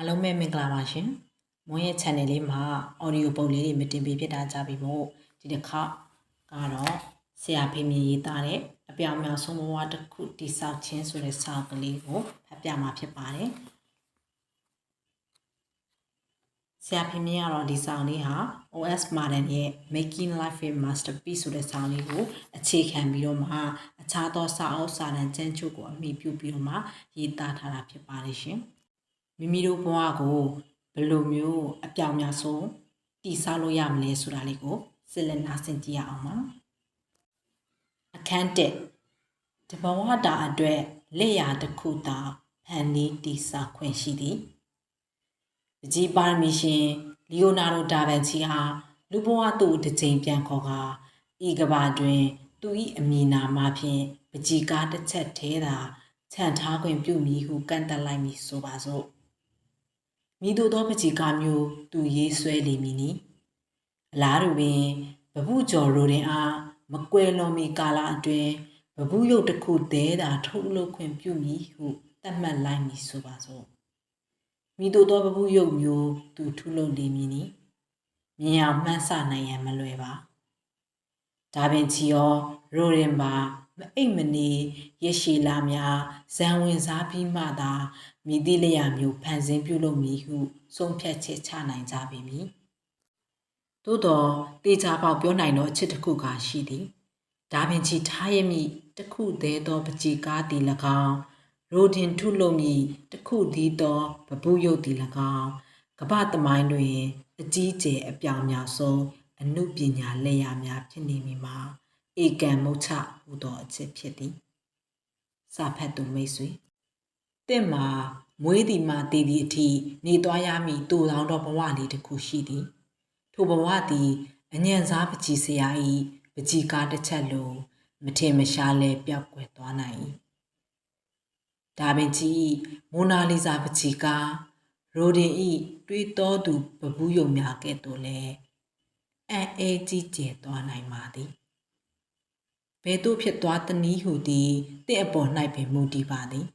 အားလုံးပဲမင်္ဂလာပါရှင်မွန်ရဲ့ channel လေးမှာ audio ပုံလေးတွေမတင်ပြဖြစ်တာကြပြီမို့ဒီတစ်ခါကတော့ဆရာဖေမြင်ရေးသားတဲ့အပြောင်အမြောင်ဆုံးဘဝတစ်ခုတိဆောက်ခြင်းဆိုတဲ့စာကလေးကိုဖတ်ပြမှာဖြစ်ပါတယ်ဆရာဖေမြင်ကတော့ဒီစာလေးဟာ OS Martin ရဲ့ Making Life a Masterpiece ဆိုတဲ့စာလေးကိုအခြေခံပြီးတော့မှအခြားသောစာအုပ်စာတမ်းကျမ်းချုပ်ကိုအမိပြုပြီးတော့မှရေးသားထားတာဖြစ်ပါတယ်ရှင်။ မိမိတို့ဘဝကိုဘယ်လိုမျိုးအပြောင်များဆုံးတည်ဆောက်လို့ရမလဲဆိုတာလေးကိုစစ်လက်နာဆင်ကြည့်ရအောင်ပါအခန်းတက်တဘဝတာအတွက်လက်ရာတစ်ခုသာဖန်တီးတည်ဆောက်ခွင့်ရှိသည်ပကြီးပါရမီရှင်လီယိုနာဒိုဒါဗန်ချီဟာလူဘဝသူ့တစ်ချိန်ပြန်ခေါ်ကာဤကဘာတွင် သူ၏အမည်နာမဖြင့်ပကြီးကားတစ်ချက်သေးသာခြံထားခွင့်ပြုမည်ဟုကန့်တက်လိုက်မည်ဆိုပါစို့ မိတို့သောပချီကားမျိုးသူရေးဆွဲလိမ့်မည်နီအလားတူပင်ဘဘူးကျော်ရိုတင်အားမကွယ်လွန်မီကာလအတွင်းဘဘူးရုပ်တစ်ခုသေးတာထုတ်လုပ်ခွင့်ပြုမည်ဟုသတ်မှတ်လိုက်မည်ဆိုပါစို့မိတို့သောဘဘူးရုပ်မျိုးသူထုတ်လုပ်လိမ့်မည်နီမြင်အောင်မှန်းဆနိုင်ရန်မလွယ်ပါဒါပင်ချီရောရိုရင်ပါမအိတ်မနေရရှိလာများဇံဝင်စားပြီးမှသာ မိသည့်လျာမျိုးဖန်ဆင်းပြုလုပ်မည်ဟုဆုံးဖြတ်ချက်ချနိုင်ကြပေမည်သို့တော့တေချာပေါက်ပြောနိုင်သောအချက်တစ်ခုကရှိသည်ဒါပင်ချီထားရမည်တစ်ခုသေးသောပကြီးကားသည်၎င်းရိုဒင်ထုလုပ်မည်တစ်ခုသည်သောပပုယုတ်သည်၎င်းကပ္ပသမိုင်းတွင် အကြီးကျယ်အပြောင်များဆုံးအမှုပညာလက်ရာများဖြစ်နေမည်မှာဧကံမုတ်ချဟူသောအချက်ဖြစ်သည်စာဖတ်သူမိတ်ဆွေ တင့်မှာမွေးသည်မှတည်သည့်အထိနေသွားရမည်တူတောင်းသောဘဝလေးတစ်ခုရှိသည်ထိုဘဝသည်အညံစားပကြီးစရာဤပကြီးကားတစ်ချက်လိုမထင်မရှားလဲပျောက်ကွယ်သွားနိုင်၏ဒါပင်ကြီးမိုနာလီဇာပကြီးကားရိုဒင်ဤတွေးတော်သူပပူးယုံများကဲ့သို့လဲအံ့အဲကြီးကျယ်သွားနိုင်ပါသည်ဘယ်သို့ဖြစ်သွားသနည်းဟုသည်တင့်အပေါ်၌ပင်မူတည်ပါသည်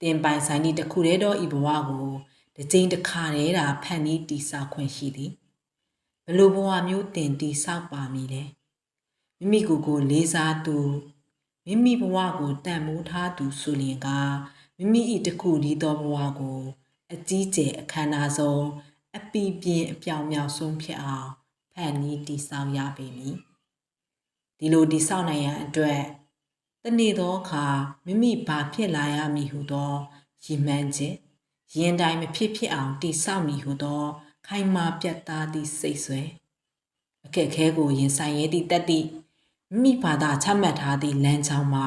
တင်ပိုင်ဆိုင်သည့်တစ်ခုတည်းသောဤဘဝကိုတစ်ကြိမ်တစ်ခါတည်းသာဖန်ပြီးတည်ဆောက်ခွင့်ရှိသည်ဘလို့ဘဝမျိုးတင်တည်ဆောက်ပါမည်လဲမိမိကိုယ်ကိုလေးစားသူမိမိဘဝကိုတန်မိုးထားသူဆိုလျင်ကမိမိ၏တစ်ခုတည်းသောဘဝကို အကြီးကျယ်အခမ်းအနားဆုံးအပီပြင်းအပြောင်မြောက်ဆုံးဖြစ်အောင်ဖန်ပြီးတည်ဆောက်ရပေမည်ဒီလိုတည်ဆောက်နိုင်ရန်အတွက် တနေ့သောအခါမိမိဘာဖြစ်လာရမည်ဟုသောရည်မှန်းချက်ရင်တိုင်းမဖြစ်ဖြစ်အောင်တည်ဆောက်မည်ဟုသော ခိုင်မာပြတ်သားသည့်စိတ်ဆွဲအခက်ခဲကိုရင်ဆိုင်ရသည့်တက်သည့်မိမိဘာသာချမှတ်ထားသည့်လမ်းကြောင်းမှ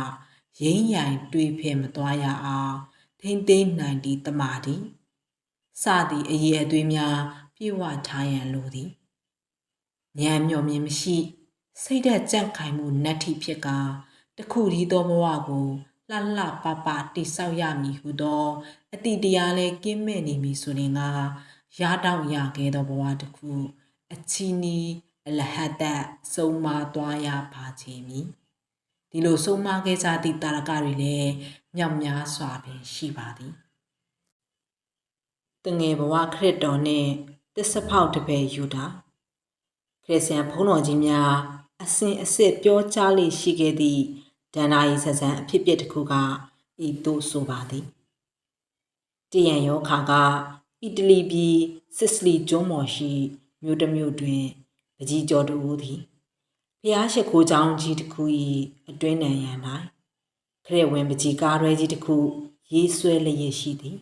ရင်းရိုင်တွေးဖယ်မသွားရအောင်ထိမ့်သိမ်းနိုင်သည့်တမာတိစသည့်အရေးအသွေးများပြေဝထားရန်လိုသည်ဉာဏ်မျှော်မြင်မရှိ စိတ်ဓာတ်ကြန့်ခိုင်မှုနတ်ထိဖြစ်ကာ တခုတည်းသောဘဝကိုလှလှပပတိဆောက်ရမည်ဟုသောအတိတရားလဲကင်းမဲ့နေမည်ဆိုရင်ကရတောက်ရခဲ့သောဘဝတစ်ခုအချီနီအလဟတ်တဆုံးမသွားရပါချေမည်ဒီလိုဆုံးမခဲ့ကြသည့်တာရကတွေလည်းမြောက်များစွာပင်ရှိပါသည်တငယ်ဘဝခရစ်တော်နှင့်တစ္ဆဖောက်တပည့်ယူတာခရစ်ယာန်ဘုန်းတော်ကြီးများအစဉ်အစစ်ပြောကြားလေရှိခဲ့သည့် ဒန္နာယီဆဆန်အဖြစ်ပြက်တစ်ခုကဤသို့ဆိုပါသည်တရံယောခါကအီတလီပြည်စစ်စလီကျွန်းမော်ရှိမြို့တစ်မြို့တွင်ပကြီးကျော်တူဦးသည်ဖျားရှိခိုးချောင်းကြီးတစ်ခု၏အတွင်းနံရန်၌ခရစ်ဝင်ပကြီးကားရွဲကြီးတစ်ခုရေးဆွဲလျက်ရှိသည်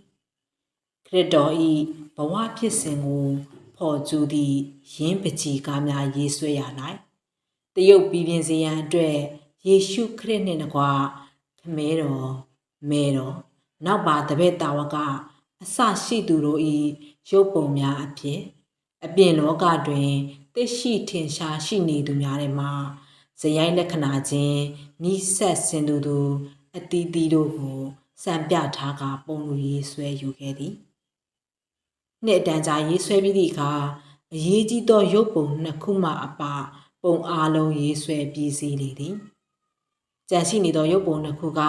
ခရစ်တော်၏ဘဝဖြစ်စဉ်ကိုဖော်ကျူးသည့်ရင်းပကြီးကားများရေးဆွဲရ၌တရုတ်ပြည်ပြင်စေရန်အတွက် ယေရှုခရစ်နှင့်တကွခမဲတော်မဲတော်နောက်ပါတပည့်တာဝကအစရှိသူတို့၏ရုပ်ပုံများအဖြစ်အပြင်လောကတွင်သိရှိထင်ရှားရှိနေသူများထဲမှဇယိုင်းလက္ခဏာချင်းနိဆက်စင်သူသူအတီးတီးတို့ကိုစံပြထားကပုံလူရေးဆွဲယူခဲ့သည်နှစ်တန်ကြာရေးဆွဲပြီးသည့်အခါအရေးကြီးသောရုပ်ပုံနှစ်ခုမှအပပုံအားလုံးရေးဆွဲပြီးစီးလေသည် ကြံရှိနေသောရုပ်ပုံနှစ်ခုက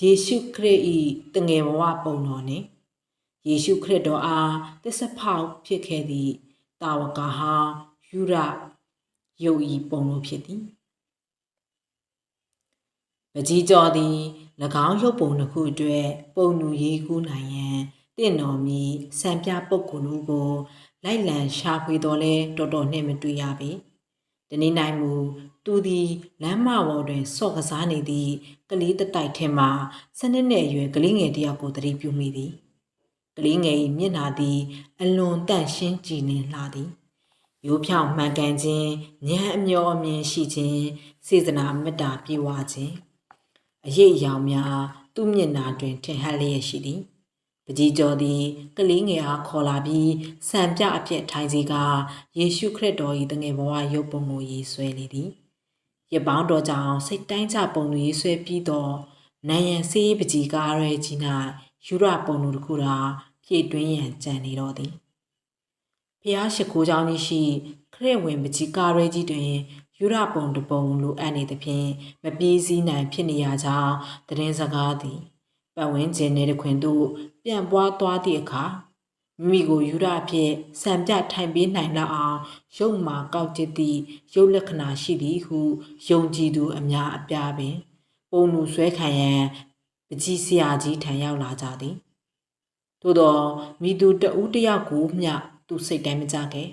ယေရှုခရစ်၏တငယ်ဘဝပုံတော်နှင့်ယေရှုခရစ်တော်အားသစ္စာဖောက်ဖြစ်ခဲ့သည့်တာဝကဟာယူရယုတ်ဤပုံလို့ဖြစ်သည်ပကြီးကျော်သည်၎င်းရုပ်ပုံတစ်ခုအတွက်ပုံနူရေးကူးနိုင်ရန်တင့်တော်မီစံပြပုဂ္ဂိုလ်တို့ကို လိုက်လံရှာဖွေတော်လဲတော်တော်နှင့်မတွေ့ရပေ။ တနေ့နိုင်မူသူသည်လမ်းမပေါ်တွင်စော့ကစားနေသည့်ကလေးတတိုက်ထဲမှစနစ်နဲ့အရွယ်ကလေးငယ်တစ်ယောက်ကိုသတိပြုမိသည်။ကလေးငယ်၏မျက်နှာသည် အလွန်တန့်ရှင်းကြည်လင်လှသည်။ရိုးဖြောင်မှန်ကန်ခြင်းဉာဏ်အမျောအမြင်ရှိခြင်းစေတနာမေတ္တာပြေဝခြင်းအရေးအယောင်များသူ့မျက်နှာတွင်ထင်ဟပ်လျက်ရှိသည် ပကြီးကျော်သည်ကလေးငယ်အားခေါ်လာပြီးစံပြအဖြစ်ထိုင်စီကယေရှုခရစ်တော်၏တငယ်ဘဝရုပ်ပုံကိုရေးဆွဲလေသည်။ရပောင်းတော်ကြောင့်စိတ်တိုင်းကြပုံကိုရေးဆွဲပြီးတော့နန်ရန်စေးပကြီးကားရဲကြီး၌ယူရပုံတို့ကဖြည့်တွင်းရန်ကြံနေတော်သည်။ဖျားရှိခိုးကြောင်းကြီးရှိခရစ်ဝင်ပကြီးကားရဲကြီးတွင်ယူရပုံတပုံလိုအပ်နေသဖြင့်မပြေးစည်းနိုင်ဖြစ်နေရကြောင်းသတင်းစကားသည်ပတ်ဝန်းကျင်နေတခွင်သို့ ပြန်ပွားသွားသည့်အခါမိမိကိုယူရအဖြစ်စံပြထိုင်ပေးနိုင်လောက်အောင်ရုပ်မာကောက်ကျစ်သည့်ရုပ်လက္ခဏာရှိသည်ဟုယုံကြည်သူအများအပြားပင် ပုံလူဆွဲခံရန်ပကြီးဆရာကြီးထံရောက်လာကြသည်သို့သောမိသူတဦးတယောက်ကိုမျှသူစိတ်တိုင်းမကြခဲ့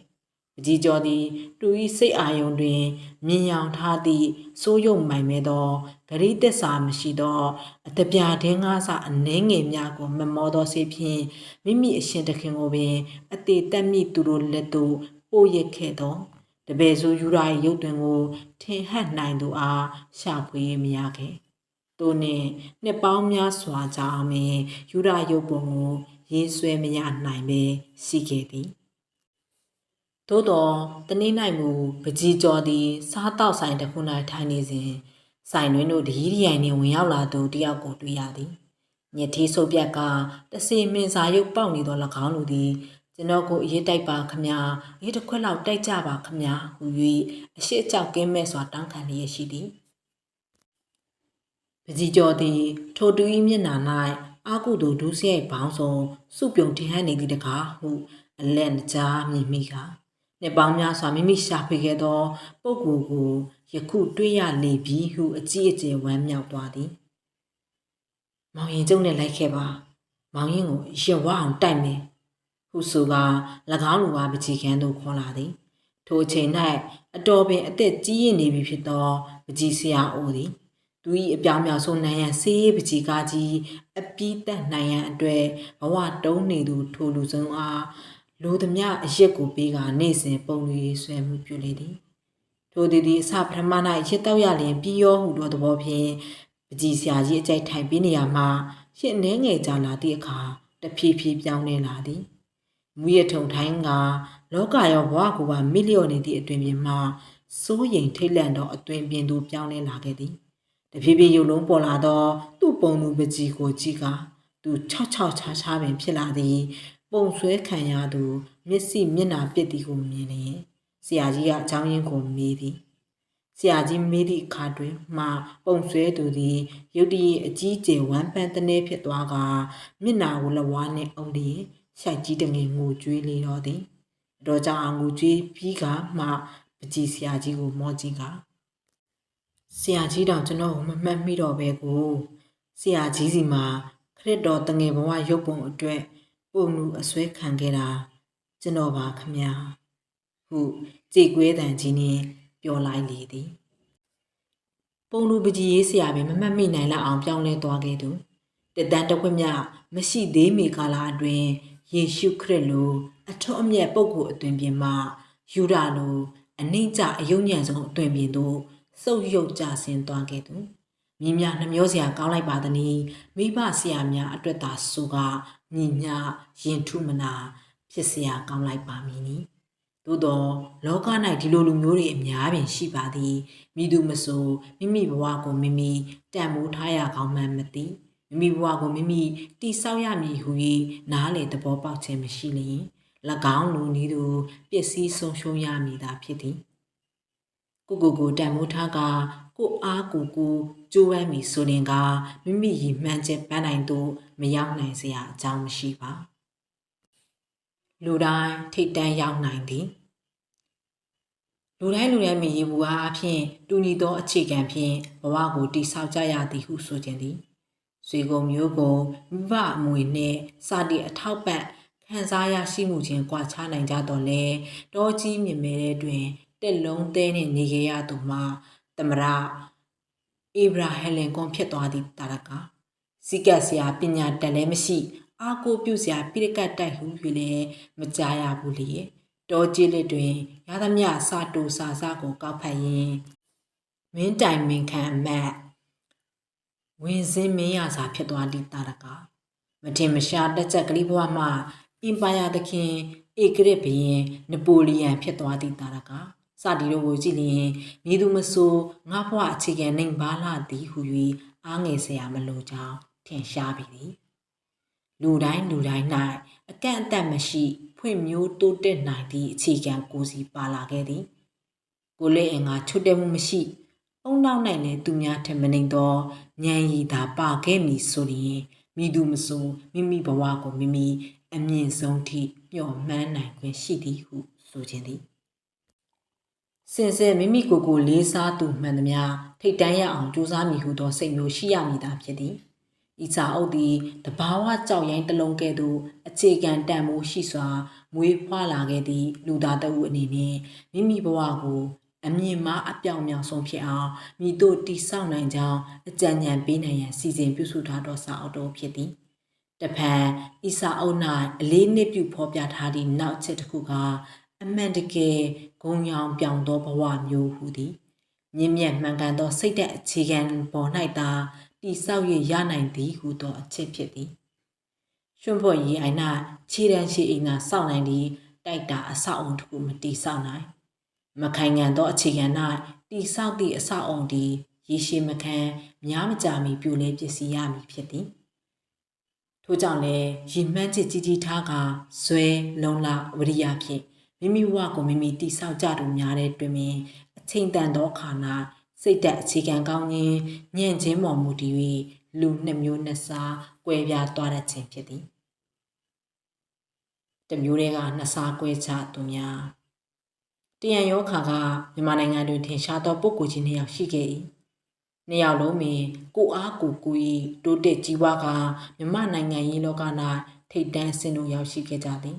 ပကြီးကျော်သည်တူဤစိတ်အာယုံတွင်မြင်ယောင်ထားသည့်စိုးရုံမိုင်မဲသောဂရိတစ္ဆာမရှိသောအတပြာဒင်းကားစအနှဲငယ်များကိုမမောသောစေဖြင့်မိမိအရှင်တခင်ကိုပင်အသေးတက်မိသူတို့လက်သို့ပို့ရခဲ့သောတပည့်ဆိုယူရာ၏ရုပ်တွင်ကိုထင်ဟပ်နိုင်သူအားရှာဖွေမရခဲ့သူနှင့်နှစ်ပေါင်းများစွာကြာအောင်ပင်ယူရာရုပ်ပုံကိုရေးဆွဲမရနိုင်ပဲရှိခဲ့သည် သို့တော့တနေ့၌မူပကြီးကျော်သည်စားတောက်ဆိုင်တစ်ခု၌ထိုင်နေစဉ်ဆိုင်တွင်တို့ဒီရီရိုင်နှင့်ဝင်ရောက်လာသူတယောက်ကိုတွေ့ရသည်ညထေးဆုပ်ပြက်ကတစီမင်စာရုပ်ပေါက်နေသော၎င်းလူသည်ကျွန်တော်ကိုအရေးတိုက်ပါခမညာအေးတစ်ခွက်လောက်တိုက်ကြပါခမညာဟူ၍အရှိအကြောက်ကင်းမဲ့စွာတောင်းခံလျက်ရှိသည်ပကြီးကျော်သည်ထိုတူ၏မျက်နှာ၌အာကုသို့ဒုစရိုက်ဘောင်းစုံစုပြုံထင်ဟပ်နေသည့်တကားဟုအလက်နကြားမြင်မိက နှစ်ပေါင်းများစွာမိမိရှာဖွေခဲ့သောပုဂ္ဂိုလ်ကိုယခုတွေ့ရလေပြီဟုအကြီးအကျယ်ဝမ်းမြောက်သွားသည်။မောင်ရင်ကျုံနဲ့လိုက်ခဲ့ပါ။မောင်ရင်ကိုရဝအောင်တိုက်မယ်။ဟုဆိုက၎င်းလူကပကြီးခန်းသို့ခေါ်လာသည်။ထိုအချိန်၌အတော်ပင်အသက်ကြီးရင့်နေပြီဖြစ်သောပကြီးဆရာအိုသည်သူ၏အပြောင်မြောက်ဆုံးနိုင်ရန်စေးပကြီးကားကြီးအပီးတက်နိုင်ရန်အတွက်ဘဝတုံးနေသူထိုလူဆုံးအား လိုသမျှအရက်ကိုပေးကနေ့စဉ်ပုံလေးဆွဲမှုပြုလေသည်ထိုသည်သည်အစပထမ၌ရစ်တောက်ရလျင်ပြီးရောဟုသောသဘောဖြင့်ပကြီးဆရာကြီးအကြိုက်ထိုင်ပြီးနေရမှာရှစ်နှဲငယ်ကြာလာသည့်အခါတဖြည်းဖြည်းပြောင်းလဲလာသည်မူရထုံထိုင်းကလောကရောဘဝကိုပါမိလျော့နေသည့်အတွင်ပြင်မှာစိုးရိမ်ထိတ်လန့်သောအတွင်ပြင်သို့ပြောင်းလဲလာခဲ့သည်တဖြည်းဖြည်းရုပ်လုံးပေါ်လာသော သူ့ပုံသူပကြီးကိုကြည့်ကသူ၆၆ချားချားပင်ဖြစ်လာသည် ပုံဆွဲခံရသူမျက်စိမျက်နှာပစ်သည်ကိုမြင်လျင်ဆရာကြီးကအကြောင်းရင်းကိုမေးသည်ဆရာကြီးမေးသည့်အခါတွင်မှပုံဆွဲသူသည်ရုတ်တရက်အကြီးကျယ်ဝမ်းပန်းတနေဖြစ်သွားကမျက်နှာကိုလဝါးနှင့်အုံလျင်ရှိုက်ကြီးတငယ်ငိုကြွေးလေတော့သည်အတော်ကြောင့်ငိုကြွေးပြီးကမှပကြီးဆရာကြီးကိုမောကြည့်ကဆရာကြီးတောင်ကျွန်တော်ကိုမမှတ်မိတော့ပဲကိုဆရာကြီးစီမှာခရစ်တော်တငယ်ဘဝရုပ်ပုံအတွက် ပုံလူအစွဲခံခဲ့တာကျွန်တော်ပါခမညာဟုကြည်ကွဲတန်ကြီးနှင့်ပြောလိုက်လေသည်ပုံလူပကြီးရေးဆရာပင်မမှတ်မိနိုင်လောက်အောင်ပြောင်းလဲသွားခဲ့သူတတန်တခွင့်မြမရှိသေးမီကာလအတွင်းယေရှုခရစ်လိုအထွတ်အမြတ်ပုဂ္ဂိုလ်အသွင်ပြင်မှယူဒာလိုအနှိမ့်ကြအယုံညံ့ဆုံးအသွင်ပြင်သို့စုပ်ယုပ်ကြဆင်းသွားခဲ့သူမြင်းများနှမျောစရာကောင်းလိုက်ပါသည်။မိဘဆရာများအတွက်သာဆိုက မြင်းများရင်ထုမနာ ဖြစ်စရာကောင်းလိုက်ပါမည်နီ။သို့သောလောက၌ဒီလိုလူမျိုးတွေအများပင်ရှိပါသည်။မိသူမဆိုမိမိဘဝကိုမိမိတန်မိုးထားရကောင်းမှမသိ။မိမိဘဝကိုမိမိတိဆောက်ရမည်ဟု၍နားလေသဘောပေါက်ခြင်းမရှိလျင်၎င်းလူနည်းသူပျက်စီးဆုံးရှုံးရမည်သာဖြစ်သည်။ ကိုကိုကိုတန်မိုးထားကကိုအားကိုကိုကြိုးပမ်းပြီးဆိုရင်ကမိမိရည်မှန်းချက်ပန်းနိုင်သူမရောက်နိုင်စရာအကြောင်းမရှိပါလူတိုင်းထိတ်တန်းရောက်နိုင်သည်လူတိုင်းလူတိုင်းမြည်ဘူးအားအဖြစ်တူညီသောအခြေခံဖြင့်ဘဝကိုတည်ဆောက်ကြရသည်ဟုဆိုခြင်းသည်ဆွေကုန်မျိုးကိုမိဘအမွေနှင့်စသည့်အထောက်ပံ့ခံစားရရှိမှုချင်းကွာခြားနိုင်ကြတော့လေတောကြီးမြင်မဲတဲ့တွင် တက်လုံးသေးနှင့်နေခဲ့ရသူမှာတမရအေဗရာဟယ်လင်ကွန်ဖြစ်သွားသည့်တာရကစီကတ်စရာပညာတန်လည်းမရှိ အာကိုပြုစရာပြိကတ်တိုက်ဟု၍လည်းမကြားရဘူးလေတောကြီးလက်တွင်ရသမျှစာတူစာစာကိုကောက်ဖတ်ရင်းမင်းတိုင်မင်းခံအမတ်ဝင်စင်းမင်းရစာဖြစ်သွားသည့်တာရကမထင်မရှားတက်ချက်ကလေးဘဝမှာအင်ပါယာသခင်ဧကရစ်ဘုရင်နပိုလီယန်ဖြစ်သွားသည့်တာရက စတီတို့ကိုကြည့်လျင်မည်သူမဆိုငါဘဝအခြေခံနိုင်ပါလားသည်ဟု၍အားငယ်စရာမလိုကြောင်းထင်ရှားပြီသည်လူတိုင်းလူတိုင်း၌အကန့်အသတ်မရှိဖွံ့မျိုးတိုးတက်နိုင်သည့်အခြေခံကိုယ်စီပါလာခဲ့သည်ကိုလေးအင်ကချွတ်တက်မှုမရှိအုံနောက်နိုင်လည်းသူများထင်မနေသောဉာဏ်ရည်သာပါခဲ့မည်ဆိုရင်မိသူမဆိုမိမိဘဝကိုမိမိအမြင့်ဆုံးထိမျှော်မှန်းနိုင်ခွင့်ရှိသည်ဟုဆိုခြင်းသည် စင်စစ်မိမိကိုယ်ကိုလေးစားသူမှန်သမျှထိတ်တန်းရအောင်ကြိုးစားမိဟုသောစိတ်မျိုးရှိရမည်သာဖြစ်သည်ဤစာအုပ်သည်တဘာဝကြောက်ရိုင်းတစ်လုံးကဲ့သို့အခြေခံတန်မိုးရှိစွာမွေးဖွားလာခဲ့သည့်လူသားတဦးအနေနဲ့မိမိဘဝကိုအမြင့်မားအပြောင်မြောင်ဆုံးဖြစ်အောင်မိတို့တိဆောက်နိုင်ကြောင်းအကြံဉာဏ်ပေးနိုင်ရန်စီစဉ်ပြုစုထားသောစာအုပ်တော်ဖြစ်သည်တဖန်ဤစာအုပ်၌အလေးနည်းပြုဖော်ပြထားသည့်နောက်ချက်တစ်ခုက အမှန်တကယ်ဂုံရောင်ပြောင်သောဘဝမျိုးဟူသည်မြင့်မြတ်မှန်ကန်သောစိတ်သက်အခြေခံပေါ်၌သာတိဆောက်၍ရနိုင်သည်ဟုသောအချက်ဖြစ်သည်ရွှွန့်ဖို့ရီအိုင်နာခြေတန်းရှိအိမ်နာစောင့်နိုင်သည်တိုက်တာအဆောက်အုံတစ်ခုမတိဆောက်နိုင်မခိုင်ငံသောအခြေခံ၌တိဆောက်သည့်အဆောက်အုံသည်ရေရှည်မခံများမကြာမီပြိုလဲပစ္စည်းရမည်ဖြစ်သည်ထို့ကြောင့်လည်းရည်မှန်းချက်ကြီးကြီးထားကဇွဲလုံလဝရိယဖြင့် မိမိဘဝကိုမိမိတိဆောက်ကြသူများတဲ့တွင်ပင်အချိန်တန်သောခါ၌စိတ်သက်အခြေခံကောင်းခြင်းညံ့ခြင်းပေါ်မူတည်၍လူနှစ်မျိုးနှစ်စားကွဲပြားသွားတတ်ခြင်းဖြစ်သည်တမျိုးတွေကနှစ်စားကွဲခြားသူများတရန်ယောခါကမြန်မာနိုင်ငံတွင်ထင်ရှားသောပုဂ္ဂိုလ်ကြီးနှစ်ယောက်ရှိခဲ့၏နှစ်ယောက်လုံးပင်ကိုအားကိုကို၏တိုးတက်ကြီးပွားကမြမနိုင်ငံရေးလောက၌ထိတ်တန်းဆင်းလို့ရောက်ရှိခဲ့ကြသည်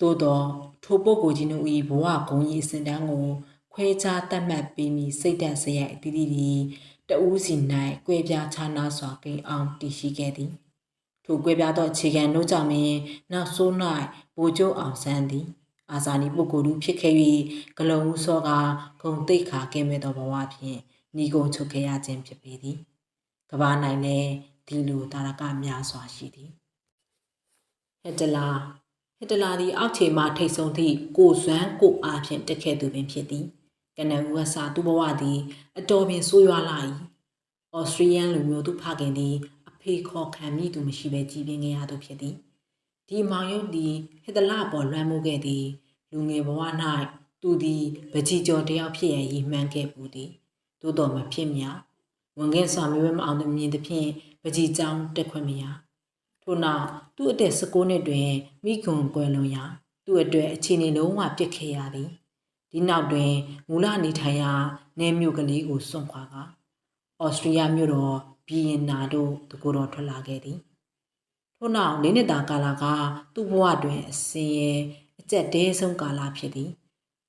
သို့သောထိုပုဂ္ဂိုလ်ကြီးတို့၏ဘဝဂုဏ်ကြီးအစဉ်တန်းကိုခွဲခြားတတ်မှတ်ပြီးမိစိတ်ဓာတ်စရိုက်အသီးသီးသည်တဦးစီ၌ကွဲပြားခြားနားစွာကိန်းအောင်တည်ရှိခဲ့သည်ထိုကွဲပြားသောအခြေခံတို့ကြောင့်ပင်နောက်ဆိုး၌ဗိုလ်ချုပ်အောင်ဆန်းသည်အာဇာနည်ပုဂ္ဂိုလ်ဖြစ်ခဲ့၍ဂလုံဦးစောကဂုံတိတ်ခါကဲမဲ့သောဘဝဖြင့်ညီကုံချုပ်ခဲ့ရခြင်းဖြစ်ပေသည်ကဘာနိုင်လည်းဒီလိုတာရကများစွာရှိသည်ဟက်တလာ ဟစ်တလာသည်အောက်ခြေမှထိတ်ဆုံးသည့်ကိုစွမ်းကိုအားဖြင့်တက်ခဲ့သူပင်ဖြစ်သည်ကနဦးကစားသူ့ဘဝသည်အတော်ပင်ဆိုးရွားလာ၏ဩစတြေးလျလူမျိုးသူဖခင်သည်အဖေခေါ်ခံမိသူမရှိဘဲကြီးပြင်းခဲ့ရသူဖြစ်သည်ဒီမောင်ရုပ်သည်ဟစ်တလာပေါ်လွှမ်းမိုးခဲ့သည်လူငယ်ဘဝ၌သူသည်ပကြီးကျော်တယောက်ဖြစ်ရန်ရည်မှန်းခဲ့ပူသည်သို့တော်မဖြစ်မြောက်ဝန်ခဲ့စွာမျိုးမအောင်သမြင်သဖြင့်ပကြီးကျောင်းတက်ခွင့်မရ ထို့နောက်သူ့အသက်16နှစ်တွင်မိခွန်ကွယ်လွန်ရာသူ့အတွက်အခြေအနေလုံးဝပြစ်ခဲ့ရသည်ဒီနောက်တွင်မူလနေထိုင်ရာနေမြို့ကလေးကိုစွန့်ခွာကဩစတြေးလျမြို့တော်ဘီယင်နာတို့တကူတော်ထွက်လာခဲ့သည်ထို့နောက်လေးနှစ်တာကာလကသူ့ဘဝတွင်အစင်ရဲ့အကျက်တဲဆုံးကာလဖြစ်သည်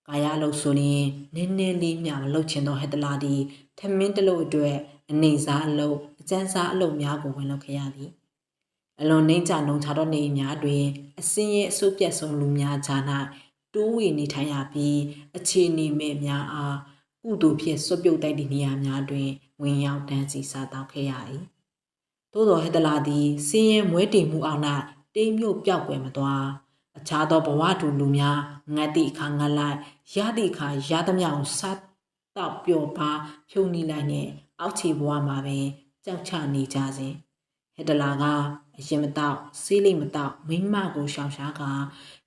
ကာယလို့ဆိုရင်နည်းနည်းလေးမျှမလုပ်ချင်သောဟက်တလာသည်ထမင်းတလို့အတွက်အနေစားအလုပ်အကျန်းစားအလုပ်များကိုဝင်လုပ်ခဲ့ရသည် အလွန်နှိမ့်ချနှုံချသောနေများတွင်အစင်းရဲ့အဆုပ်ပြတ်ဆုံးလူများကြား၌တိုးဝေနေထိုင်ရပြီးအခြေအနေမဲ့များအားကုသိုလ်ဖြင့်ဆွပြုတ်တိုက်သည့်နေရာများတွင်ဝင်ရောက်တန်းစီစားတောက်ခဲ့ရ၏သို့တော်ဟက်တလာသည်စင်းရဲမွဲတေမှုအောင်၌တိမ်မြုပ်ပြောက်ွယ်မသွားအခြားသောဘဝတူလူများငတ်သည့်အခါငတ်လိုက်ရသည့်အခါရသမျှကိုစားတောက်ပျော်ပါဖြုံနေလိုက်နဲ့အောက်ခြေဘဝမှာပင်ကြောက်ချနေကြစဉ်ဟက်တလာက အရင်မတော့ဆေးလိမ့်မတော့မိမကိုရှောင်ရှားက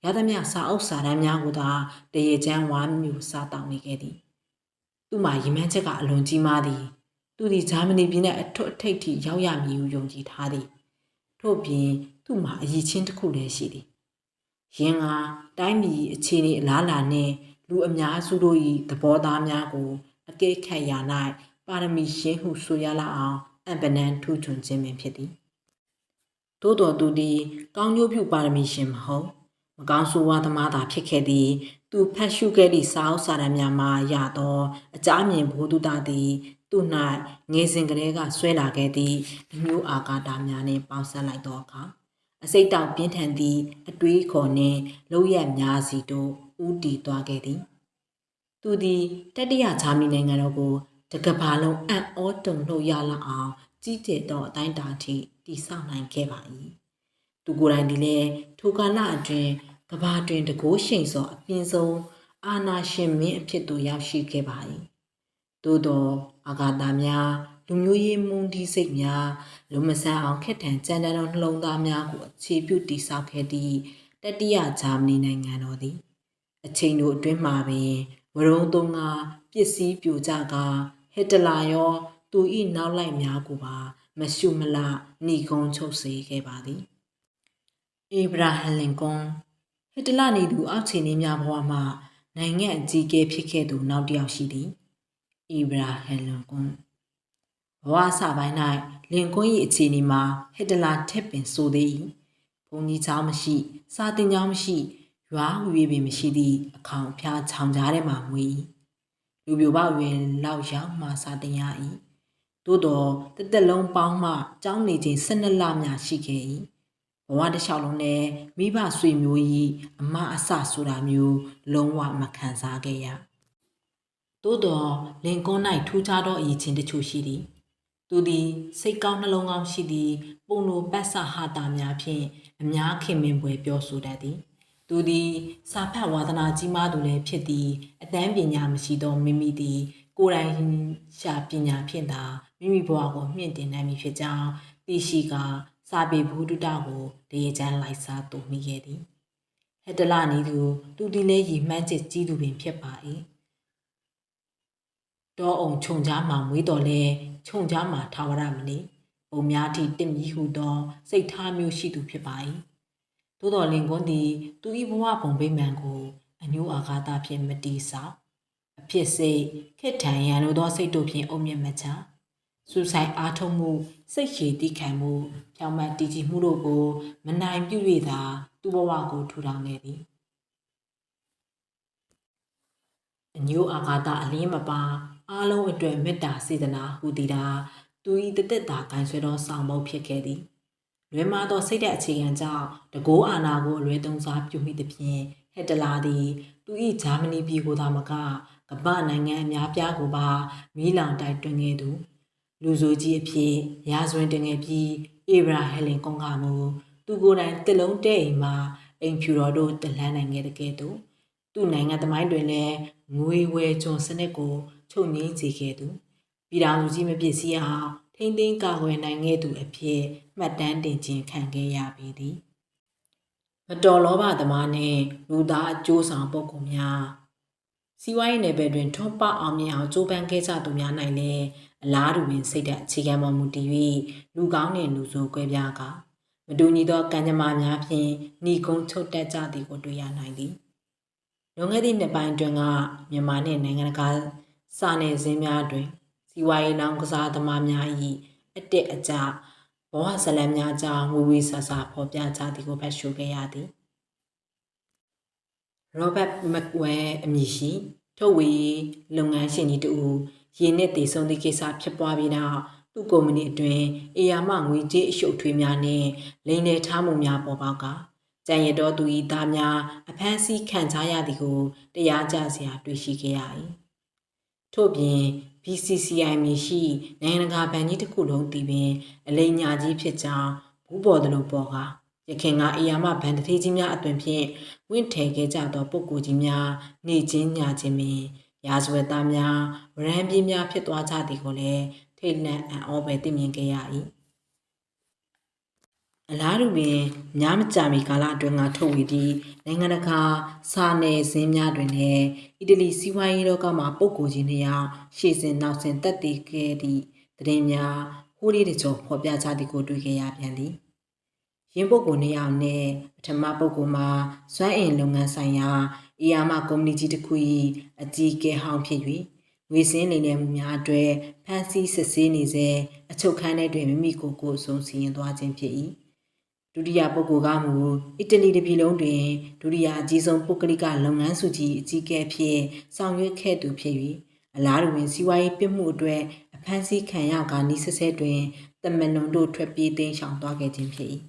ရသမျှစာအုပ်စာတမ်းများကိုသာတရေချမ်းဝါမျိုးစားတောင်းနေခဲ့သည်သူ့မှာရီမန်းချက်ကအလွန်ကြီးမားသည်သူသည်ဂျာမနီပြည်၌အထွတ်အထိပ်ထိရောက်ရမည်ဟုယုံကြည်ထားသည်ထို့ပြင်သူ့မှာအရည်ချင်းတစ်ခုလည်းရှိသည်ရင်းကတိုင်းပြည်အခြေအနေအလားအလာနှင့်လူအများစုတို့၏သဘောထားများကိုအကဲခတ်ရာ၌ပါရမီရှင်းဟုဆိုရလောက်အောင်အံပနံထူးချွန်ခြင်းပင်ဖြစ်သည် သို့တော်သူသည်ကောင်းကျိုးပြုပါရမီရှင်မဟုတ်မကောင်းဆိုးဝါးသမားသာဖြစ်ခဲ့သည် သူဖတ်ရှုခဲ့သည့်စာအုပ်စာတမ်းများမှာရသော အကြအမြင်ဘုဒ္ဓတာသည်သူ၌ငယ်စဉ်ကလေးကဆွဲလာခဲ့သည့်အမျိုးအာကာတာများနှင့်ပေါင်းစပ်လိုက်သောအခါအစိတ်တောက်ပြင်းထန်သည့်အတွေးခေါ်နှင့်လောက်ရများစီတို့ဥတီသွားခဲ့သည် သူသည်တတိယဂျာမနီနိုင်ငံတော်ကိုတကဘာလုံးအံ့ဩတုန်လှုပ်ရလောက်အောင်ကြီးကျယ်သောအတိုင်းအတာထိ တည်ဆောက်နိုင်ခဲ့ပါ၏သူကိုယ်တိုင်ဒီလေထိုကာလအတွင်းကဘာတွင်တကိုးရှိန်စောအပြင်းဆုံးအာနာရှင်မင်းအဖြစ်သို့ရောက်ရှိခဲ့ပါ၏သို့သောအာဂါတာများလူမျိုးရေးမုန်းတီးစိတ်များလူမဆန်အောင်ခက်ထန်ကြမ်းတမ်းသောနှလုံးသားများကိုအခြေပြုတည်ဆောက်ခဲ့သည့်တတိယဂျာမနီနိုင်ငံတော်သည် အချိန်တို့အတွင်းမှာပင်ဝရုံသုံးကပစ္စည်းပြိုကျကဟစ်တလာရော သူ၏နောက်လိုက်များကိုပါ မရှုမလနှီကုံချုပ်စေခဲ့ပါသည်အေဗရာဟမ်လင်ကွန်ဟစ်တလနေသူအောက်ခြေနေများဘဝမှာနိုင်ငံအကြီးအကဲဖြစ်ခဲ့သူနောက်တစ်ယောက်ရှိသည်အေဗရာဟမ်လင်ကွန်ဘဝအစပိုင်း၌လင်ကွန်း၏အခြေအနေမှာဟစ်တလာထက်ပင်ဆိုသေး၏ဘုံကြီးချောင်းမရှိ စာတင်ချောင်းမရှိရွာဝေပင်မရှိသည့်အခေါင်ဖျားချောင်ကြားထဲမှမွေ၏လူပြိုပေါတွင်လောက်ရောက်မှစာတင်ရ၏ သို့တော်တစ်သက်လုံးပေါင်းမှကြောင်းနေခြင်း12လမြရှိခဲ့၏ဘဝတစ်လျှောက်လုံးနဲ့မိဘဆွေမျိုး၏အမအဆဆိုတာမျိုး လုံးဝမခံစားခဲ့ရသို့တော်လင်ကွန်း၌ထူးခြားသောအရေးချင်းတချို့ရှိသည်သူသည်စိတ်ကောင်းနှလုံးကောင်းရှိသည်ပုံလိုပတ်ဆဟာတာများဖြင့်အများခင်မင်ပွဲပြောဆိုတတ်သည်သူသည်စာဖတ်ဝါသနာကြီးမားသူလည်းဖြစ်သည်အတန်းပညာမရှိသောမိမိသည်ကိုယ်တိုင်ရှာပညာဖြင့်သာ မိမိဘဝကိုမြင့်တင်နိုင်မည်ဖြစ်ကြောင်းသိရှိကစာပေဘုဒ္ဓတာကိုတရေချမ်းလိုက်စားသူမိခဲ့သည်ဟက်တလနီသူသူသည်လည်းရည်မှန်းချက်ကြီးသူပင်ဖြစ်ပါ၏တောအောင်ခြုံကြားမှမွေးတော်လဲခြုံကြားမှထာဝရမနေပုံများသည့်တင့်မြီဟုသောစိတ်ထားမျိုးရှိသူဖြစ်ပါ၏သို့တော်လင်ကွန်းသည်သူ၏ဘဝပုံပိမှန်ကိုအညိုအာဃာတဖြင့်မတီးဆောက်အဖြစ်စိတ်ခက်ထန်ရန်လိုသောစိတ်တို့ဖြင့်အုံမြင့်မချ စူဆိုင်အားထုတ်မှုစိတ်ရှည်တိခံမှုဖြောင့်မတ်တည်ကြည်မှုတို့ကို မနိုင်ပြု၍သာသူ့ဘဝကိုထူထောင်ခဲ့သည်အညိုအာဃာတအလင်းမပါအားလုံးအတွက်မေတ္တာစေတနာဟူသည်တာသူ၏တသက်တာဂိုင်းဆွဲသောဆောင်မုတ်ဖြစ်ခဲ့သည်လွယ်မာသောစိတ်သက်အခြေခံကြောင့်တကိုးအာနာကိုအလွဲသုံးစားပြုမိသဖြင့်ဟက်တလာသည်သူ၏ဂျာမနီပြည်ကိုသာမကကမ္ဘာနိုင်ငံအများပြားကိုပါမီးလောင်တိုက်တွန်းခဲ့သူ လူဆိုကြီးအဖြစ်ရာဇဝင်တင်ခဲ့ပြီးအေဗရာဟယ်လင်ကွန်ကမူသူကိုယ်တိုင်တစ်လုံးတဲ့အိမ်မှာအိမ်ဖြူတော်တို့တလန်းနိုင်ခဲ့တဲ့ကဲ့သို့သူ့နိုင်ငံသမိုင်းတွင်လည်းငွေဝယ်ကျွန်စနစ်ကိုချုပ်ငြိမ်းစေခဲ့သူပြည်တော်စုကြီးမပြည့်စည်အောင်ထိမ့်သိမ်းကာကွယ်နိုင်ခဲ့သူအဖြစ်မှတ်တမ်းတင်ခြင်းခံခဲ့ရပေသည်မတော်လောဘသမားနှင့်လူသားအကျိုးဆောင်ပုဂ္ဂိုလ်များစီးပွားရေးနယ်ပယ်တွင်ထွန်းပအောင်မြင်အောင်ကြိုးပမ်းခဲ့ကြသူများ၌လည်း အလားတူပင်စိတ်ဓာတ်အခြေခံပေါ်မူတည်၍လူကောင်းနှင့်လူဆိုးကွဲပြားကမတူညီသောကံကြမ္မာများဖြင့်ဏီကုံချုပ်တက်ကြသည်ကိုတွေ့ရနိုင်သည်လွန်ခဲ့သည့်နှစ်ပိုင်းတွင်ကမြန်မာနှင့်နိုင်ငံတကာစာနယ်ဇင်းများတွင်စီဝါရေးနောင်ကစားသမားများ၏အတက်အကျဘဝဇလံများကြောင့်ဝေဝေဆဆဖော်ပြကြသည်ကိုဖတ်ရှုခဲ့ရသည်ရောဘတ်မက်ဝဲအမည်ရှိထုတ်ဝေလုပ်ငန်းရှင်ကြီးတူ ရင်းနဲ့တည်ဆုံသည့်ကိစ္စဖြစ်ပွားပြီးနောက်သူ့ကုမ္ပဏီအတွင်းအေယာမငွေကြေးအရှုပ်ထွေးများနဲ့လိမ်လည်ထားမှုများပေါ်ပေါက်ကကြံရတော်သူ၏သားများအဖမ်းဆီးခံကြရသည်ကိုတရားကြစရာတွေ့ရှိခဲ့ရ၏ထို့ပြင် BCCI မြရှိနိုင်ငံတကာဗန်ကြီးတစ်ခုလုံးတည်ပင်အလိညာကြီးဖြစ်ကြောင်းဘူးပေါ်သလိုပေါ်ကရခင်ကအေယာမဗန်တထေးကြီးများအသွင်ဖြင့်ဝင့်ထည်ခဲ့ကြသောပုဂ္ဂိုလ်ကြီးများနေချင်းညာချင်းပင် ရာဇဝတ်သားများဗရန်ပြေးများဖြစ်သွားကြသည်ကိုလည်းထိတ်လန့်အံ့ဩပဲသိမြင်ခဲ့ရ၏အလားတူပင်များမကြာမီကာလအတွင်းကထုတ်ဝေသည့်နိုင်ငံတကာစာနယ်ဇင်းများတွင်လည်းအီတလီစီးပွားရေးလောကမှာပုဂ္ဂိုလ်ကြီးနှစ်ယောက်ရှေ့စဉ်နောက်စဉ်တက်တည်ခဲ့သည့်သတင်းများဟိုးလေးတချို့ဖော်ပြကြသည်ကိုတွေ့ခဲ့ရပြန်သည်ရင်းပုဂ္ဂိုလ်နှစ်ယောက်နဲ့ပထမပုဂ္ဂိုလ်မှာစွမ်းအင်လုပ်ငန်းဆိုင်ရာ အီယာမကုမ္ပဏီကြီးတစ်ခု၏အကြီးအကဲဟောင်းဖြစ်၍ငွေစင်းနေနေမှုများအတွက်ဖန်ဆီးစစ်ဆေးနေစေအချုပ်ခန်းထဲတွင်မိမိကိုယ်ကိုယ်ဆုံးစီရင်သွားခြင်းဖြစ်၏ဒုတိယပုဂ္ဂိုလ်ကမူအီတလီတစ်ပြည်လုံးတွင်ဒုတိယအကြီးဆုံးပုဂ္ဂလိကလုပ်ငန်းစုကြီးအကြီးအကဲဖြစ်ဆောင်ရွက်ခဲ့သူဖြစ်၍အလားတူပင်စီးပွားရေးပြစ်မှုအတွက်အဖမ်းဆီးခံရကာနီးဆဲဆဲတွင်တမန်တော်တို့ထွက်ပြေးသိမ်းရှောင်သွားခဲ့ခြင်းဖြစ်၏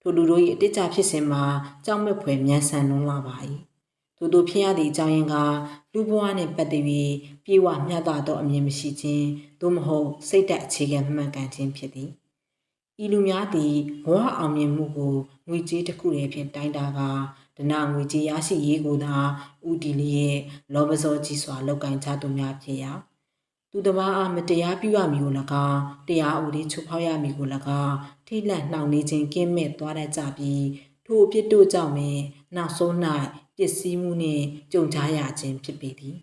ထိုလူတို့၏အတိတ်ကြဖြစ်စဉ်မှာကြောက်မဲ့ဖွယ်မြန်ဆန်လွန်းလာပါ၏ ထို့သူဖြစ်ရသည့်အကြောင်းရင်းကလူဘဝနှင့်ပတ်သက်ပြီးပြေဝမျှတသောအမြင်မရှိခြင်းသို့မဟုတ်စိတ်သက်အခြေခံမှန်ကန်ခြင်းဖြစ်သည်ဤလူများသည်ဘဝအောင်မြင်မှုကိုငွေကြေးတစ်ခုတည်းဖြင့်တိုင်းတာကဒနာငွေကြေးရရှိရေးကိုသာဥတီလျက်လောဘစောကြီးစွာလောက်ကင်ကြသူများဖြစ်ရာသူတစ်ပါးအားမတရားပြုရမည်ကို၎င်းတရားဥပဒေချုပ်ဖောက်ရမည်ကို၎င်းထိတ်လန့်နှောင့်နှေးခြင်းကင်းမဲ့သွားတတ်ကြပြီးထိုအဖြစ်တို့ကြောင့်ပင်နောက်ဆုံး၌ ပစ္စည်းမှုနှင့်ကြုံကြရခြင်းဖြစ်ပေသည်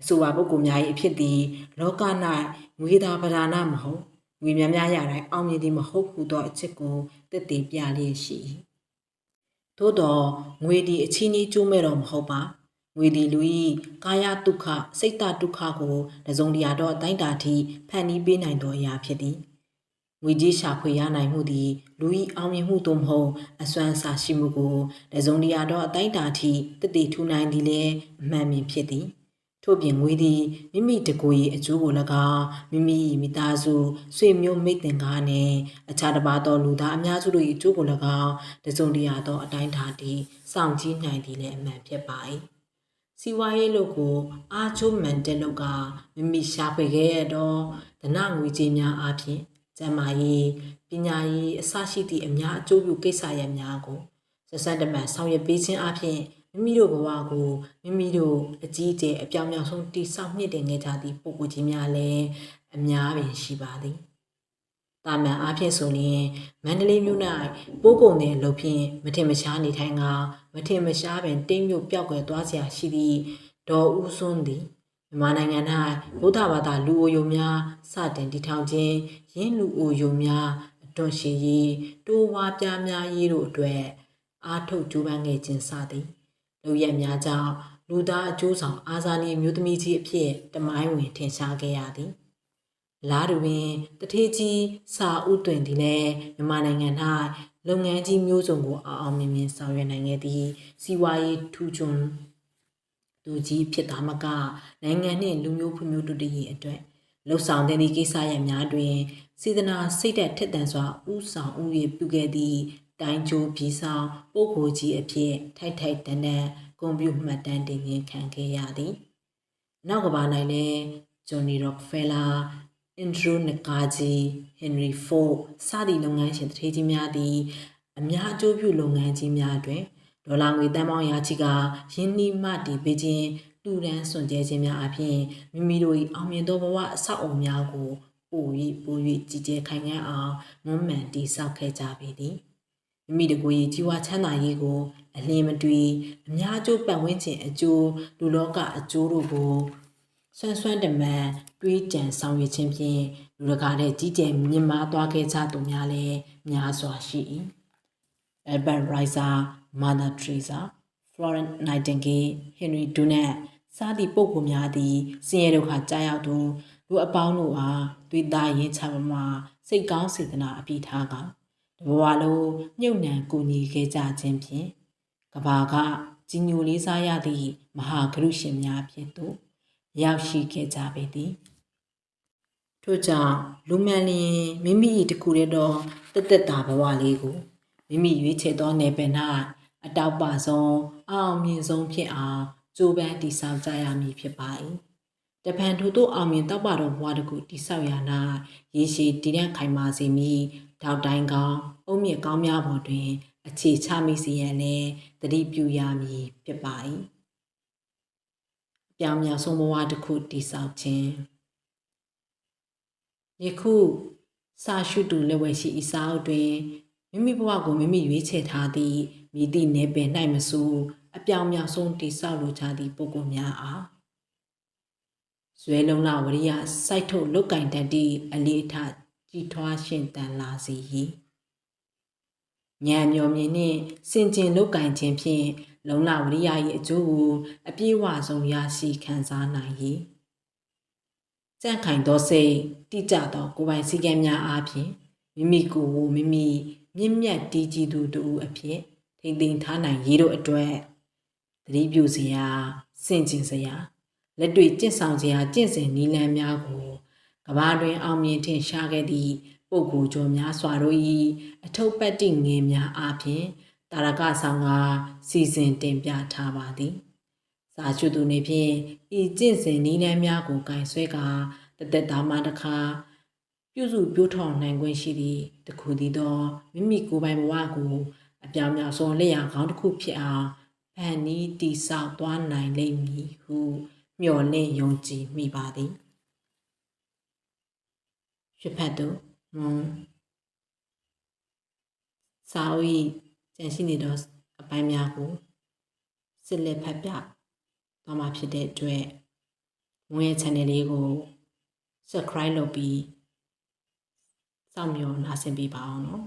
အဆိုပါပုဂ္ဂိုလ်များ၏အဖြစ်သည် လောက၌ငွေသာပဓာနမဟုတ်ငွေများများရတိုင်းအောင်မြင်သည်မဟုတ်ဟုသောအချက်ကိုတည်တည်ပြလျက်ရှိ၏သို့တော့ငွေဒီအချင်းကြီးကျိုးမဲ့တော့မဟုတ်ပါငွေဒီလူဤကာယဒုက္ခစိတ်တဒုက္ခကိုတစုံတရာတော့အတိုင်းတာထိဖန်တီးပေးနိုင်သောအရာဖြစ်သည် ငွေကြီးရှာဖွေရနိုင်မှုသည်လူဤအောင်မြင်မှုသို့မဟုတ်အစွမ်းစာရှိမှုကိုတစုံတရာတော့အတိုင်းတာထိတည်တည်ထူနိုင်သည်လည်းအမှန်ပင်ဖြစ်သည်ထို့ပြင်ငွေသည်မိမိတကိုယ်၏အကျိုးကို၎င်းမိမိ၏မိသားစုဆွေမျိုးမိတ်သင်္ကားနှင့်အခြားတစ်ပါးသောလူသားအများစုတို့၏အကျိုးကို၎င်းတစုံတရာသောအတိုင်းအတာထိစောင့်ကြည့်နိုင်သည်လည်းအမှန်ဖြစ်ပါ၏စီဝါရေးလို့ကိုအားချိုးမှန်တဲ့လောက်ကမိမိရှာဖွေခဲ့ရတော့ဒနငွေကြေးများအပြင် ကျန်းမာရေးပညာရေးအစရှိသည့်အများအကျိုးပြုကိစ္စရပ်များကိုဆက်ဆက်တမန်ဆောင်ရွက်ပေးခြင်းအပြင်မိမိတို့ဘဝကိုမိမိတို့အကြီးအကျယ်အပြောင်ပြောင်ဆုံးတိဆောက်မြင့်တင်ခဲ့ကြသည့်ပုဂ္ဂိုလ်ကြီးများလည်းအများပင်ရှိပါသည်။တာမန်အားဖြင့်ဆိုရင်မန္တလေးမြို့၌ပိုးကုန်တဲ့လုံဖြင့်မထင်မရှားနေထိုင်ကမထင်မရှားပင်တိမ်မြို့ပြောက်ွယ်သွားစရာရှိသည့်ဒေါ်ဦးစွန်းသည်။ မြန်မာနိုင်ငံ၌ဗုဒ္ဓဘာသာလူအိုယုံများစတင်တည်ထောင်ခြင်းရင်းလူအိုယုံများအတွန့်ရှိရေးတိုးဝါပြားများရေးတို့အတွက်အားထုတ်ကြိုးပမ်းခဲ့ခြင်းစသည်လူရက်များကြောင့်လူသားအကျိုးဆောင်အာဇာနည်မျိုးသမီးကြီးအဖြစ်တမိုင်းဝင်ထင်ရှားခဲ့ရသည်လားတူပင်တထေးကြီးစာဥတွင်သည်လည်းမြန်မာနိုင်ငံ၌လုပ်ငန်းကြီးမျိုးစုံကိုအအောင်မြင်မြင်ဆောင်ရွက်နိုင်ခဲ့သည်စီးပွားရေးထူးချွန် သူကြီးဖြစ်သားမကနိုင်ငံနှင့်လူမျိုးဖွံ့ဖြိုးတိုးတက်ရေးအတွက်လှုပ်ဆောင်တဲ့ဒီကိစ္စရပ်များတွင်စေတနာစိတ်သက်ထက်သန်စွာဥဆောင်ဥရပြုခဲ့သည့်တိုင်းကျိုးပြည်ဆောင်ပုဂ္ဂိုလ်ကြီးအဖြစ်ထိုက်ထိုက်တန်တန်ဂုဏ်ပြုမှတ်တမ်းတင်ခြင်းခံခဲ့ရသည်။နောက်ကဘာ၌လည်းဂျွန်နီရော့ဖဲလာအင်ဒရိုနကာဂျီဟင်ရီဖို့စသည့်လုပ်ငန်းရှင်တထေးကြီးများသည်အများအကျိုးပြုလုပ်ငန်းကြီးများတွင် ဒေါ်လာငွေတန်ပေါင်းရာချီကယင်းနှီးမှတည်ပေးခြင်းတူရန်စွန့်ကြဲခြင်းများအပြင်မိမိတို့၏အောင်မြင်သောဘဝအဆောက်အအုံများကိုပို၍ပို၍ကြည်ကျဲခိုင်ခံ့အောင်မွမ်းမံတည်ဆောက်ခဲ့ကြပေသည်မိမိတို့ကိုယ်ကြီးဝါချမ်းသာရေးကိုအလင်းမတွေးအများအကျိုးပတ်ဝန်းကျင်အကျိုးလူလောကအကျိုးတို့ကိုဆွမ်းဆွမ်းတမန်တွေးကြံဆောင်ရွက်ခြင်းဖြင့်လူတကာတဲ့ကြီးကျယ်မြင့်မားသွားခဲ့ကြသူများလည်းများစွာရှိ၏။ Albert Riser, Mother Teresa, Florence Nightingale, Henry Dunant စသည့်ပုဂ္ဂိုလ်များသည်ဆင်းရဲဒုက္ခကြားရောက်သူလူအပေါင်းတို့အားသွေးသားရင်ချပါမှာစိတ်ကောင်းစေတနာအပြည့်ထားကတဘဝလုံးမြုပ်နှံကူညီခဲ့ကြခြင်းဖြင့်ကဘာကကြီးညိုလေးစားရသည့်မဟာဂရုရှင်များဖြစ်သို့ရောက်ရှိခဲ့ကြပေသည်ထို့ကြောင့်လူမှန်လျင်မိမိ၏တခုတည်းသောတသက်တာဘဝလေးကို မိမိရွေးချယ်သောနယ်ပယ်၌အတောက်ပဆုံးအအောင်မြင်ဆုံးဖြစ်အောင်ကြိုးပမ်းတည်ဆောက်ကြရမည်ဖြစ်ပါ၏တပန်ထို့သို့အောင်မြင်တောက်ပတော်ဘဝတကူတည်ဆောက်ရ၌ရေရှည်တည်တဲ့ခိုင်မာစေမည်ထောက်တိုင်းကောင်းအုံမြင့်ကောင်းများပေါ်တွင် အခြေချမိစေရန်လည်းတတိပြုရမည်ဖြစ်ပါ၏ပြောင်မြောင်ဆုံးဘဝတစ်ခုတည်ဆောက်ခြင်းယခုစာရှုတူလက်ဝဲရှိဤစာအုပ်တွင် မိမိဘဝကိုမိမိရွေးချယ်ထားသည့်မိသည့်နယ်ပယ်၌မဆိုအပြောင်မြောင်ဆုံးတည်ဆောက်လိုကြသည့်ပုဂ္ဂိုလ်များအားဇွဲလုံးလဝရိယစိုက်ထုတ်လုတ်ကင်တတ်သည့်အလေးအထကြီးထွားရှင်တန်လာစေ၏ဉာဏ်မျောမြင်နှင့်စင်ကျင်လုတ်ကင်ခြင်းဖြင့်လုံလဝရိယ၏အကျိုးကိုအပြည့်အဝဆုံးရရှိခံစားနိုင်၏ကြန့်ခိုင်သောစိတ်တိကျသောကိုယ်ပိုင်စည်းကမ်းများအားဖြင့်မိမိကိုယ်ကိုမိမိ မြင့်မြတ်တည်ကြည်သူတူအဖြစ်ထိမ့်သိမ်းထားနိုင်ရေးတို့အတွက်သတိပြုစရာစင်ကျင်စရာလက်တွေ့ကျင့်ဆောင်စရာကျင့်စဉ်နည်းလမ်းများကိုကဘာတွင်အောင်မြင်ထင်ရှားခဲ့သည့်ပုဂ္ဂိုလ်ကျော်များစွာတို့၏အထုပ်ပတ်တိငယ်များအားဖြင့်တာရကဆောင်ကစီစဉ်တင်ပြထားပါသည်စာချွတ်သူနေဖြင့်ဤကျင့်စဉ်နည်းလမ်းများကိုကင်ဆွဲကာတသက်သားမှတစ်ခါ ပြုစုပြောထောင်နိုင်ခွင့်ရှိသည့်တခုတည်းသောမိမိကိုယ်ပိုင်ဘဝကိုအပြောင်ပြောင်ဆုံးလက်ရခေါင်းတစ်ခုဖြစ်အောင်ဖန်နီးတည်ဆောက်သွားနိုင်လိမ့်မည်ဟုမျှော်လင့်ယုံကြည်မိပါသည်ရှစ်ဖတ်သူမွန်စာအုပ်၏ကျန်ရှိနေသောအပိုင်းများကိုစစ်လက်ဖတ်ပြသွားမှာဖြစ်တဲ့အတွက်မွေးရဲ့ channel လေးကို subscribe လုပ်ပြီး စောင့်မျှော်နားဆင်ပေးပါအောင်နော်